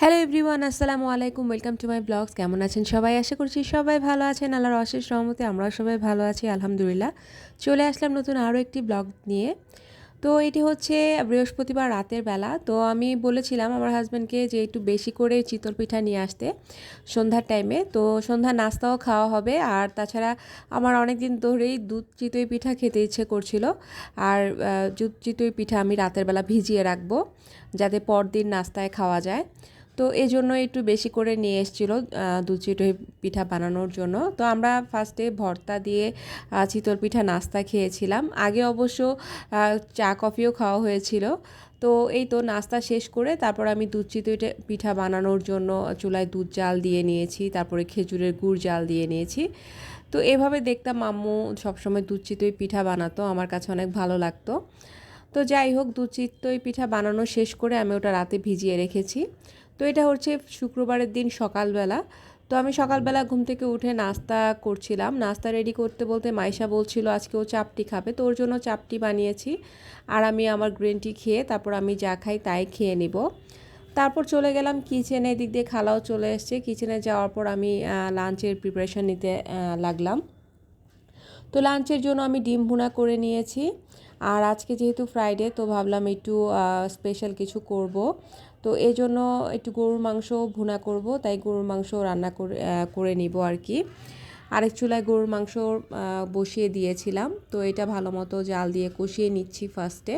Hello everyone আসসালামু আলাইকুম welcome to my blogs কেমন আছেন সবাই? আশা করছি সবাই ভালো আছেন। আল্লাহর অশেষ রহমতে আমরাও সবাই ভালো আছি, আলহামদুলিল্লাহ। চলে আসলাম নতুন আরও একটি ব্লগ নিয়ে। তো এটি হচ্ছে বৃহস্পতিবার রাতের বেলা। তো আমি বলেছিলাম আমার হাজব্যান্ডকে যে একটু বেশি করে চিতল পিঠা নিয়ে আসতে সন্ধ্যার টাইমে তো সন্ধ্যার নাস্তাও খাওয়া হবে। আর তাছাড়া আমার অনেক দিন ধরেই দুধ চিতই পিঠা খেতে ইচ্ছে করছিল। আর দুধ চিতই পিঠা আমি রাতের বেলা ভিজিয়ে রাখব, যাতে পরদিন নাস্তায় খাওয়া যায়। তো এই জন্য একটু বেশি করে নিয়ে এসেছিল দুধ চিতই পিঠা বানানোর জন্য। তো আমরা ফার্স্টে ভর্তা দিয়ে চিতল পিঠা নাস্তা খেয়েছিলাম। আগে অবশ্য চা, কফিও খাওয়া হয়েছিল। তো এই তো নাস্তা শেষ করে তারপর আমি দুধ চিতই পিঠা বানানোর জন্য চুলায় দুধ জাল দিয়ে নিয়েছি, তারপরে খেজুরের গুড় জাল দিয়ে নিয়েছি। তো এভাবে দেখতাম আম্মু সবসময় দুধ চিতই পিঠা বানাতো, আমার কাছে অনেক ভালো লাগতো। তো যাই হোক দুধ চিতই পিঠা বানানো শেষ করে আমি ওটা রাতে ভিজিয়ে রেখেছি। তো এটা হচ্ছে শুক্রবারের দিন সকালবেলা। তো আমি সকালবেলা ঘুম থেকে উঠে নাস্তা করছিলাম। নাস্তা রেডি করতে বলতে মাইশা বলছিল আজকে ও চাপটি খাবে। তো ওর জন্য চাপটি বানিয়েছি আর আমি আমার গ্রিন টি খেয়ে তারপর আমি যা খাই তাই খেয়ে নিব। তারপর চলে গেলাম কিচেনে দিক দিয়ে খালাও চলে এসছে। কিচেনে যাওয়ার পর আমি লাঞ্চের প্রিপারেশন নিতে লাগলাম। তো লাঞ্চের জন্য আমি ডিম ভুনা করে নিয়েছি। আর আজকে যেহেতু ফ্রাইডে তো ভাবলাম একটু স্পেশাল কিছু করব। তো এই জন্য একটু গরুর মাংস ভুনা করব, তাই গরুর মাংস রান্না করে করে নিব আর কি। আরেক চুলায় গরুর মাংস বসিয়ে দিয়েছিলাম, তো এটা ভালো মতো জাল দিয়ে কষিয়ে নিচ্ছি ফার্স্টে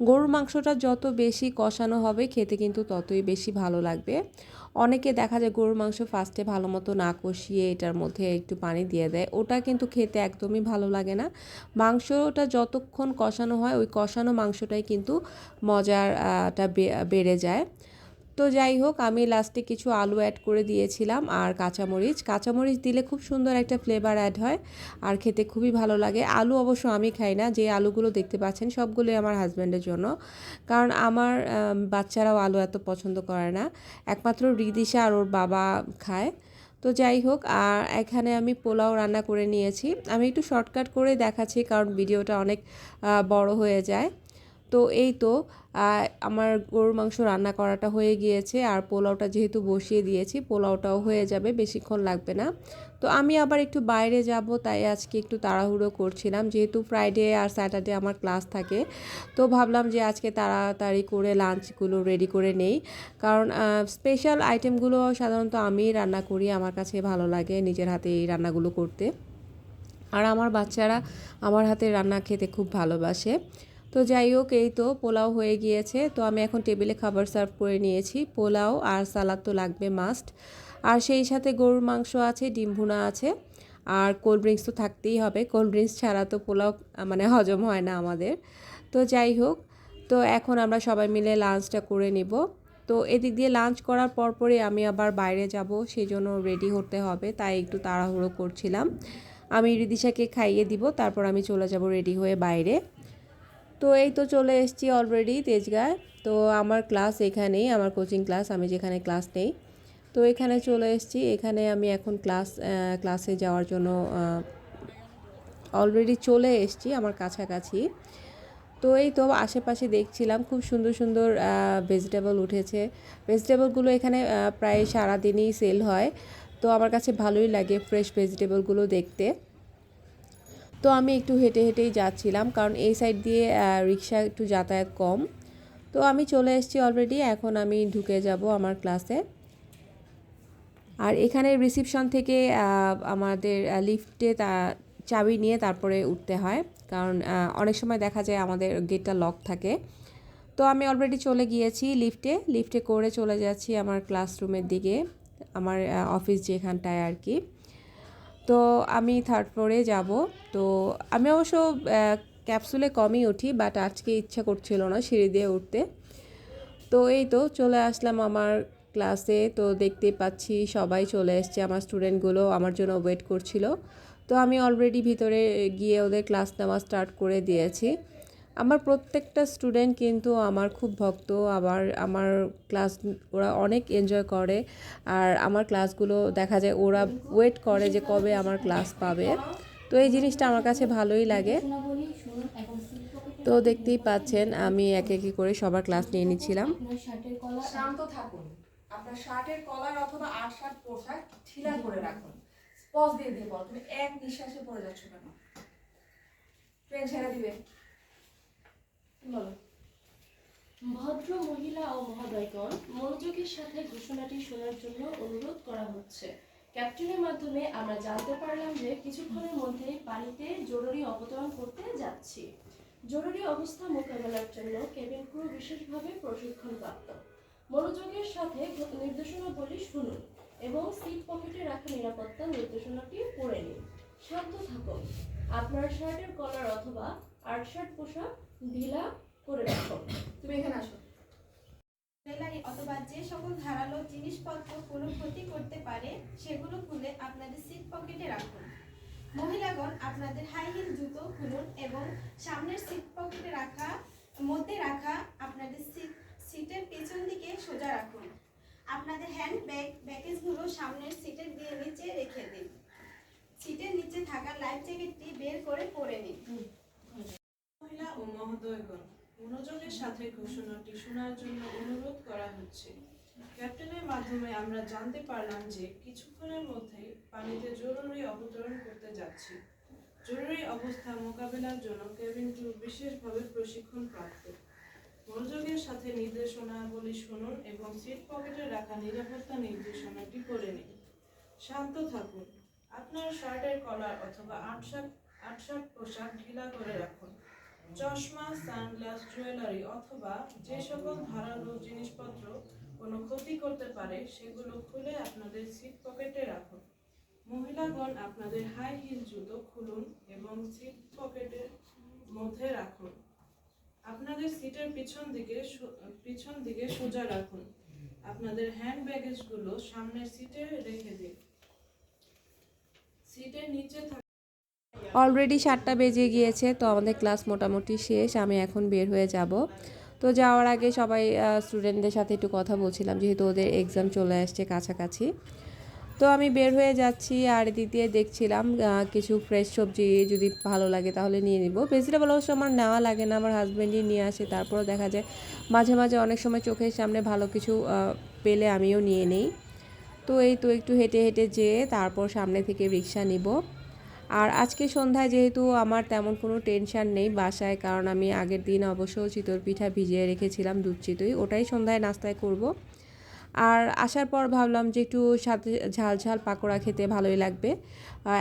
গরুর মাংসটা যত বেশি কষানো হবে খেতে কিন্তু ততই বেশি ভালো লাগবে। অনেকে দেখা যায় গরুর মাংস ফার্স্টে ভালো মতো না কষিয়ে এটার মধ্যে একটু পানি দিয়ে দেয়। ওটা কিন্তু খেতে একদমই ভালো লাগে না। মাংসটা যতক্ষণ কষানো হয়, ওই কষানো মাংসটাই কিন্তু মজারটা বেড়ে যায়। তো যাই হোক, আমি লাস্টে কিছু আলু অ্যাড করে দিয়েছিলাম আর কাঁচামরিচ। কাঁচামরিচ দিলে খুব সুন্দর একটা ফ্লেভার অ্যাড হয় আর খেতে খুবই ভালো লাগে। আলু অবশ্য আমি খাই না, যে আলুগুলো দেখতে পাচ্ছেন সবগুলোই আমার হাজব্যান্ডের জন্য। কারণ আমার বাচ্চারাও আলু এত পছন্দ করে না। একমাত্র রিদিশা আর ওর বাবা খায়। তো যাই হোক, আর এখানে আমি পোলাও রান্না করে নিয়েছি। আমি একটু শর্টকাট করে দেখাচ্ছি কারণ ভিডিওটা অনেক বড় হয়ে যায়। তো এই তো আমার গরুর মাংস রান্না করাটা হয়ে গিয়েছে, আর পোলাওটা যেহেতু বসিয়ে দিয়েছি, পোলাওটাও হয়ে যাবে, বেশিক্ষণ লাগবে না। তো আমি আবার একটু বাইরে যাব, তাই আজকে একটু তাড়াহুড়ো করছিলাম, যেহেতু ফ্রাইডে আর স্যাটারডে আমার ক্লাস থাকে। তো ভাবলাম যে আজকে তাড়াতাড়ি করে লাঞ্চগুলো রেডি করে নেই, কারণ স্পেশাল আইটেমগুলো সাধারণত আমি রান্না করি, আমার কাছে ভালো লাগে নিজের হাতে এই রান্নাগুলো করতে। আর আমার বাচ্চারা আমার হাতে রান্না খেতে খুব ভালোবাসে। তো যাই হোক, এই তো পোলাও হয়ে গিয়েছে। তো আমি এখন টেবিলে খাবার সার্ভ করে নিয়েছি। পোলাও আর সালাদ তো লাগবে মাস্ট আর সেই সাথে গরুর মাংস আছে, ডিম ভুনা আছে। আর কোল্ড ড্রিঙ্কস তো থাকতেই হবে। কোল্ড ড্রিঙ্কস ছাড়া তো পোলাও মানে হজম হয় না আমাদের। তো যাই হোক, তো এখন আমরা সবাই মিলে লাঞ্চটা করে নিব। তো এদিক দিয়ে লাঞ্চ করার পরপরই আমি আবার বাইরে যাব সেই জন্য রেডি হতে হবে। তাই একটু তাড়াহুড়ো করছিলাম। আমি রিদিশাকে খাইয়ে দিব, তারপর আমি চলে যাব রেডি হয়ে বাইরে। তো এই তো চলে এসেছি অলরেডি তেজগাঁ তো আমার ক্লাস এখানেই, আমার কোচিং ক্লাস আমি যেখানে ক্লাস নেই। তো এখানে চলে এসেছি। এখানে আমি এখন ক্লাস ক্লাসে যাওয়ার জন্য অলরেডি চলে এসেছি আমার কাছাকাছি। তো এই তো আশেপাশে দেখছিলাম, খুব সুন্দর সুন্দর ভেজিটেবল উঠেছে। ভেজিটেবলগুলো এখানে প্রায় সারাদিনই সেল হয়। তো আমার কাছে ভালোই লাগে ফ্রেশ ভেজিটেবলগুলো দেখতে। তো আমি একটু হেঁটে হেঁটেই যাচ্ছিলাম, কারণ এই সাইড দিয়ে রিক্সা একটু যাতায়াত কম। তো আমি চলে এসেছি অলরেডি এখন আমি ঢুকে যাব আমার ক্লাসে আর এখানে রিসিপশন থেকে আমাদের লিফটে তা, চাবি নিয়ে তারপরে উঠতে হয়, কারণ অনেক সময় দেখা যায় আমাদের গেটটা লক থাকে। তো আমি অলরেডি চলে গিয়েছি লিফটে লিফটে করে চলে যাচ্ছি আমার ক্লাসরুমের দিকে, আমার অফিস যেখানটায় আর কি। তো আমি থার্ড ফ্লোরে যাব। তো আমি অবশ্য ক্যাপসুলে কমই উঠি বাট আজকে ইচ্ছা করছিল না সিঁড়ি দিয়ে উঠতে। তো এই তো চলে আসলাম আমার ক্লাসে তো দেখতে পাচ্ছি সবাই চলে এসছে, আমার স্টুডেন্টগুলো আমার জন্য ওয়েট করছিল। তো আমি অলরেডি ভিতরে গিয়ে ওদের ক্লাস নেওয়া স্টার্ট করে দিয়েছি। আমার প্রত্যেকটা স্টুডেন্ট কিন্তু আমার খুব ভক্ত, আবার আমার ক্লাস ওরা অনেক এনজয় করে, আর আমার ক্লাসগুলো দেখা যায় ওরা ওয়েট করে যে কবে আমার ক্লাস পাবে। তো এই জিনিসটা আমার কাছে ভালোই লাগে। তো দেখতেই পাচ্ছেন, আমি এক একে করে সবার ক্লাস নিয়ে নিচ্ছিলাম। শান্ত থাকুন। আপনার শার্টের কলার অথবা শার্ট পোশাক করে রাখুন। দিয়ে দিয়ে বল, তুমি এক নিঃশ্বাসে পড়ে যাচ্ছ কেন? ট্রেন ছেড়ে দিবে। ভদ্র মহিলা ও মহোদয়গণ, মনোযোগের সাথে ঘোষণাটি শোনার জন্য অনুরোধ করা হচ্ছে। ক্যাপ্টেনের মাধ্যমে আমরা জানতে পারলাম যে কিছুক্ষণের মধ্যেই পানিতে জরুরি অবতরণ করতে যাচ্ছি। জরুরি অবস্থা মোকাবেলার জন্য কেবিন ক্রু বিশেষভাবে প্রশিক্ষণপ্রাপ্ত। মনোযোগের সাথে নির্দেশনাবলী শুনুন এবং সিট পকেটে রাখা নিরাপত্তা নির্দেশনাটি পড়ে নিন। শান্ত থাকুন। আপনার শার্টের কলার অথবা আর্ট শার্ট পোশাক ঢিলা করে রাখুন তুমি এখানে আসো। জুয়েলারি অথবা যে সকল ধারালো জিনিসপত্র কোনো ক্ষতি করতে পারে, সেগুলো খুলে আপনাদের সিট পকেটে রাখুন। মহিলাগণ আপনাদের হাই হিল জুতো খুলুন এবং সামনের সিট পকেটে রাখা, মধ্যে রাখা আপনাদের সিট সিটের পেছন দিকে সোজা রাখুন। আপনাদের হ্যান্ড ব্যাগ ব্যাগেজগুলো সামনের সিটের দিয়ে নিচে রেখে দিন। সিটের নিচে থাকা লাইফ জ্যাকেটটি বের করে পরে নিন। মহিলা ও মহোদয়গণ, মনোযোগের সাথে ঘোষণাটি শোনার জন্য অনুরোধ করা হচ্ছে। ক্যাপ্টেনের মাধ্যমে আমরা জানতে পারলাম যে কিছুক্ষণের মধ্যেই পানিতে জরুরি অবতরণ করতে যাচ্ছি। জরুরি অবস্থা মোকাবেলার জন্য কেবিন ক্রু বিশেষভাবে প্রশিক্ষণ প্রাপ্ত মনোযোগের সাথে নির্দেশনাবলী শুনুন এবং সিট পকেটে রাখা নিরাপত্তা নির্দেশনাটি পড়ে নিন। শান্ত থাকুন। আপনার শার্টের কলার অথবা আটশার্ট আটশার্ট পোশাক ঢিলা করে রাখুন। চশমা, সানগ্লাস, জুয়েলারি অথবা যে সকল ধারালো জিনিসপত্র কোনো ক্ষতি করতে পারে, সেগুলো খুলে আপনাদের সিট পকেটে রাখুন। মহিলাগণ আপনাদের হাই হিল জুতো খুলুন এবং সিট পকেটের মধ্যে রাখুন। আপনাদের সিটের পিছন দিকে পিছন দিকে সোজা রাখুন। আপনাদের হ্যান্ড ব্যাগেজগুলো সামনের সিটে রেখে দিন। সিটের নিচে অলরেডি সাতটা বেজে গিয়েছে, তো আমাদের ক্লাস মোটামুটি শেষ, আমি এখন বের হয়ে যাব। তো যাওয়ার আগে সবাই স্টুডেন্টদের সাথে একটু কথা বলছিলাম, যেহেতু ওদের এক্সাম চলে আসছে কাছাকাছি। তো আমি বের হয়ে যাচ্ছি, আর দিয়ে দেখছিলাম কিছু ফ্রেশ সবজি যদি ভালো লাগে তাহলে নিয়ে নিব। ভেজিটেবল অবশ্য আমার নেওয়া লাগে না, আমার হাজব্যান্ডই নিয়ে আসে, তারপরও দেখা যায় মাঝে মাঝে অনেক সময় চোখের সামনে ভালো কিছু পেলে আমিও নিয়ে নেই। তো এই তো একটু হেঁটে হেঁটে যেয়ে তারপর সামনে থেকে রিক্সা নিব। আর আজকে সন্ধ্যায় যেহেতু আমার তেমন কোনো টেনশন নেই বাসায়, কারণ আমি আগের দিন অবশ্য চিতল পিঠা ভিজিয়ে রেখেছিলাম দুধ চিতই, ওটাই সন্ধ্যায় নাস্তায় করব। আর আসার পর ভাবলাম যে একটু সাথে ঝাল ঝাল পাকোড়া খেতে ভালোই লাগবে।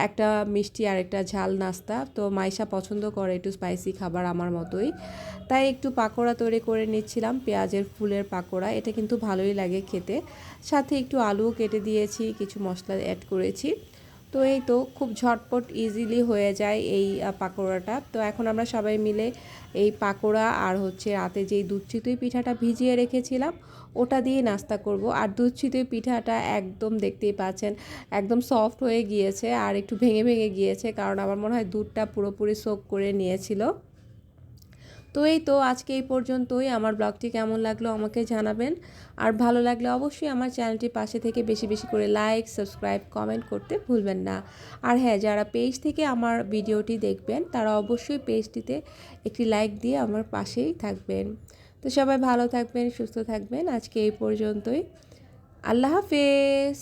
একটা মিষ্টি আর একটা ঝাল নাস্তা, তো মাইশা পছন্দ করে একটু স্পাইসি খাবার আমার মতোই। তাই একটু পাকোড়া তৈরি করে নিচ্ছিলাম, পেঁয়াজের ফুলের পাকোড়া, এটা কিন্তু ভালোই লাগে খেতে। সাথে একটু আলুও কেটে দিয়েছি, কিছু মশলা অ্যাড করেছি। তো এই তো খুব ঝটপট ইজিলি হয়ে যায় এই পাকোড়াটা। তো এখন আমরা সবাই মিলে এই পাকোড়া আর হচ্ছে রাতে যেই দুধ চিতই পিঠাটা ভিজিয়ে রেখেছিলাম, ওটা দিয়ে নাস্তা করব। আর দুধ চিতই পিঠাটা একদম দেখতেই পাচ্ছেন, একদম সফট হয়ে গিয়েছে আর একটু ভেঙে ভেঙে গিয়েছে, কারণ আমার মনে হয় দুধটা পুরোপুরি সোক করে নিয়েছিল। তো এই তো আজকে এই পর্যন্তই। আমার ব্লগটি কেমন লাগল আমাকে জানাবেন। আর ভালো লাগলে অবশ্যই আমার চ্যানেলটির পাশে থেকে বেশি বেশি করে লাইক সাবস্ক্রাইব কমেন্ট করতে ভুলবেন না। আর হ্যাঁ যারা পেজ থেকে আমার ভিডিওটি দেখবেন, তারা অবশ্যই পেজটিতে একটি লাইক দিয়ে আমার পাশেই থাকবেন। তো সবাই ভালো থাকবেন, সুস্থ থাকবেন। আজকে এই পর্যন্তই। আল্লাহ হাফেজ!